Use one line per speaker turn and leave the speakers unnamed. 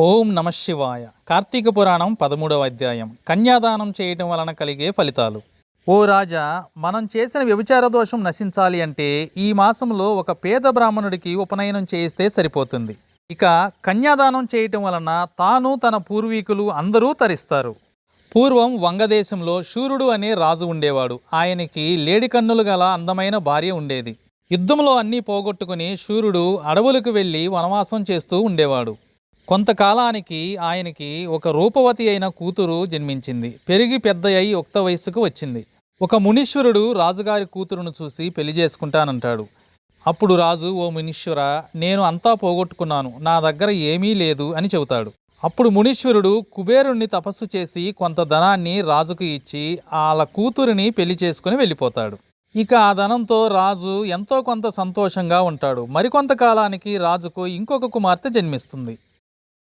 ఓం నమ శివాయ. కార్తీక పురాణం పదమూడవ అధ్యాయం. కన్యాదానం చేయటం వలన కలిగే ఫలితాలు. ఓ రాజా మనం చేసిన వ్యభిచార దోషం నశించాలి అంటే ఈ మాసంలో ఒక పేద బ్రాహ్మణుడికి ఉపనయనం చేయిస్తే సరిపోతుంది. ఇక కన్యాదానం చేయటం వలన తాను తన పూర్వీకులు అందరూ తరిస్తారు. పూర్వం వంగదేశంలో శూరుడు అనే రాజు ఉండేవాడు. ఆయనకి లేడి కన్నులు గల అందమైన భార్య ఉండేది. యుద్ధంలో అన్నీ పోగొట్టుకుని శూరుడు అడవులకు వెళ్ళి వనవాసం చేస్తూ ఉండేవాడు. కొంతకాలానికి ఆయనకి ఒక రూపవతి అయిన కూతురు జన్మించింది. పెరిగి పెద్ద అయి యుక్త వయస్సుకు వచ్చింది. ఒక మునీశ్వరుడు రాజుగారి కూతురును చూసి పెళ్ళి చేసుకుంటానంటాడు. అప్పుడు రాజు ఓ మునీశ్వర నేను అంతా పోగొట్టుకున్నాను. నా దగ్గర ఏమీ లేదు అని చెబుతాడు. అప్పుడు మునీశ్వరుడు కుబేరుణ్ణి తపస్సు చేసి కొంత ధనాన్ని రాజుకు ఇచ్చి వాళ్ళ కూతురిని పెళ్ళి చేసుకుని వెళ్ళిపోతాడు. ఇక ఆ ధనంతో రాజు ఎంతో కొంత సంతోషంగా ఉంటాడు. మరికొంత కాలానికి రాజుకు ఇంకొక కుమార్తె జన్మిస్తుంది.